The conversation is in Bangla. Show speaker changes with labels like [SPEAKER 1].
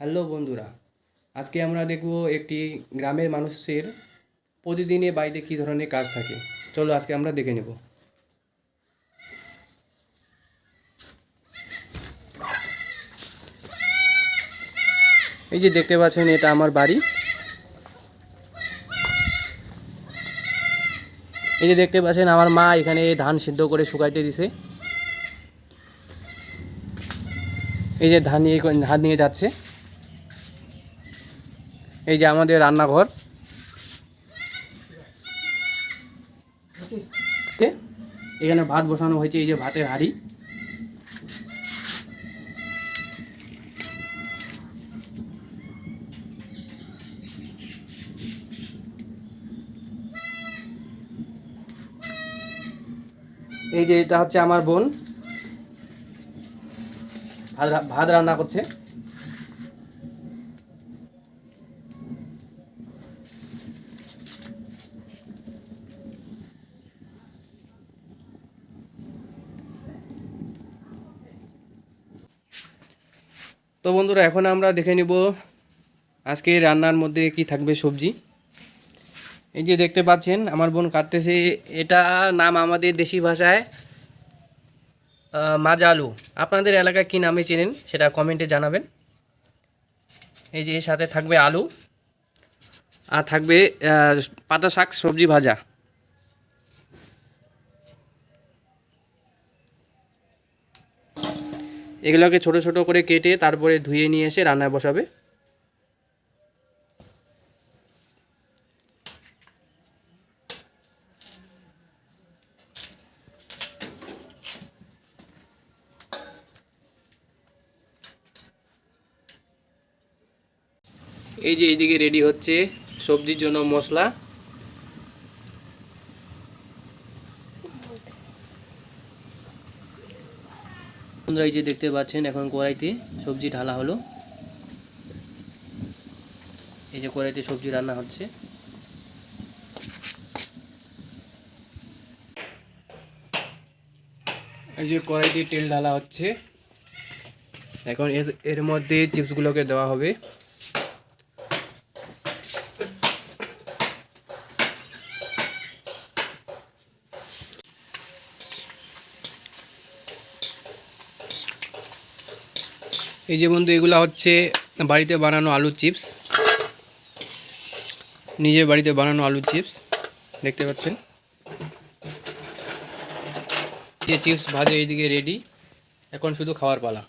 [SPEAKER 1] হ্যালো বন্ধুরা, আজকে আমরা দেখব একটি গ্রামের মানুষের প্রতিদিনে বাড়িতে কী ধরনের কাজ থাকে। চলো আজকে আমরা দেখে নেব। এই যে দেখতে পাচ্ছেন, এটা আমার বাড়ি। এই যে দেখতে পাচ্ছেন, আমার মা এখানে ধান সিদ্ধ করে শুকাইতে দিছে। এই যে ধান নিয়ে ধান নিয়ে যাচ্ছে। এই যে আমাদের রান্নাঘর। এখানে ভাত বসানো হয়েছে, এই যে ভাতের হাঁড়ি। এই যে এটা হচ্ছে আমার বোন। ভাত রান্না করছে। তো বন্ধুরা, এখন আমরা দেখে নিব আজকে রান্নার মধ্যে কি থাকবে সবজি। এই যে দেখতে পাচ্ছেন, আমার বোন কাটতেছে। এটা নাম আমাদের দেশি ভাষায় মাজা আলু। আপনাদের এলাকায় কী নামে চেনেন সেটা কমেন্টে জানাবেন। এই যে সাথে থাকবে আলু, আর থাকবে পাতা শাক, সবজি ভাজা। এগুলোকে ছোট ছোট করে কেটে তারপরে ধুয়ে নিয়ে এসে রান্নায় বসাবে। এই যে এইদিকে রেডি হচ্ছে সবজির জন্য মশলা। বন্ধুরা, এই যে দেখতে পাচ্ছেন, এখন কড়াইতে সবজি ঢালা হলো। এই যে কড়াইতে সবজি রান্না হচ্ছে। এই যে কড়াইতে তেল ঢালা হচ্ছে। এখন এর- এর মধ্যে চিপসগুলোকে দেওয়া হবে। এই যে বন্ধু, এগুলা হচ্ছে বাড়িতে বানানো আলু চিপস। নিজের বাড়িতে বানানো আলু চিপস, দেখতে পাচ্ছেন। যে চিপস ভাজে এইদিকে রেডি এখন শুধু খাওয়ার পালা।